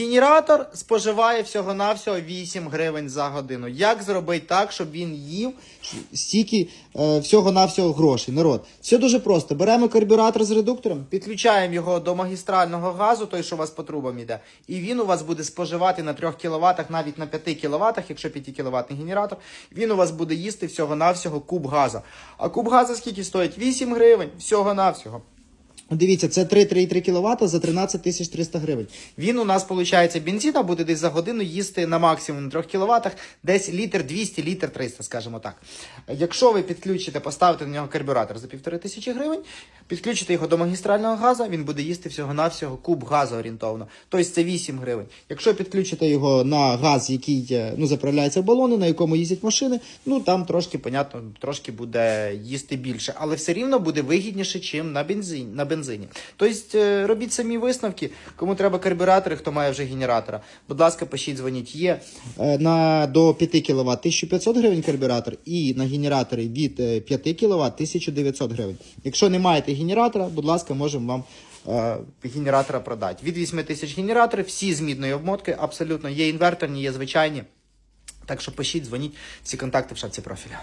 Генератор споживає всього-навсього 8 гривень за годину. Як зробити так, щоб він їв стільки е, всього-навсього грошей? Народ, все дуже просто. Беремо карбюратор з редуктором, підключаємо його до магістрального газу, той, що у вас по трубам йде, і він у вас буде споживати на 3 кВт, навіть на 5 кВт, якщо 5 кВт генератор, він у вас буде їсти всього-навсього куб газу. А куб газу скільки стоїть? 8 гривень всього-навсього. Дивіться, це 3,3 кВт за 13 тисяч 300 гривень. Він у нас, виходить, бензина буде десь за годину їсти на максимум на 3 кВт, десь літр 200, літр 300, скажімо так. Якщо ви підключите, поставите на нього карбюратор за 1,5 тисячі гривень, підключите його до магістрального газу, він буде їсти всього-навсього куб газу орієнтовно. Тобто це 8 гривень. Якщо підключите його на газ, який е, ну, заправляється в балони, на якому їздять машини, ну там трошки, понятно, трошки буде їсти більше, але все рівно буде вигідніше, чим на бензині. На бензині. Тобто е, робіть самі висновки. Кому треба карбюратори, хто має вже генератора. Будь ласка, пишіть, дзвоніть. Є е, на до 5 кВт 1500 гривень карбюратор і на генераторі від е, 5 кВт 1900 гривень. Якщо не маєте генератора, будь ласка, можемо вам е, генератора продати. Від 8 тисяч генераторів, всі з мідної обмотки, абсолютно є інверторні, є звичайні. Так що пишіть, дзвоніть, всі контакти в шапці профіля.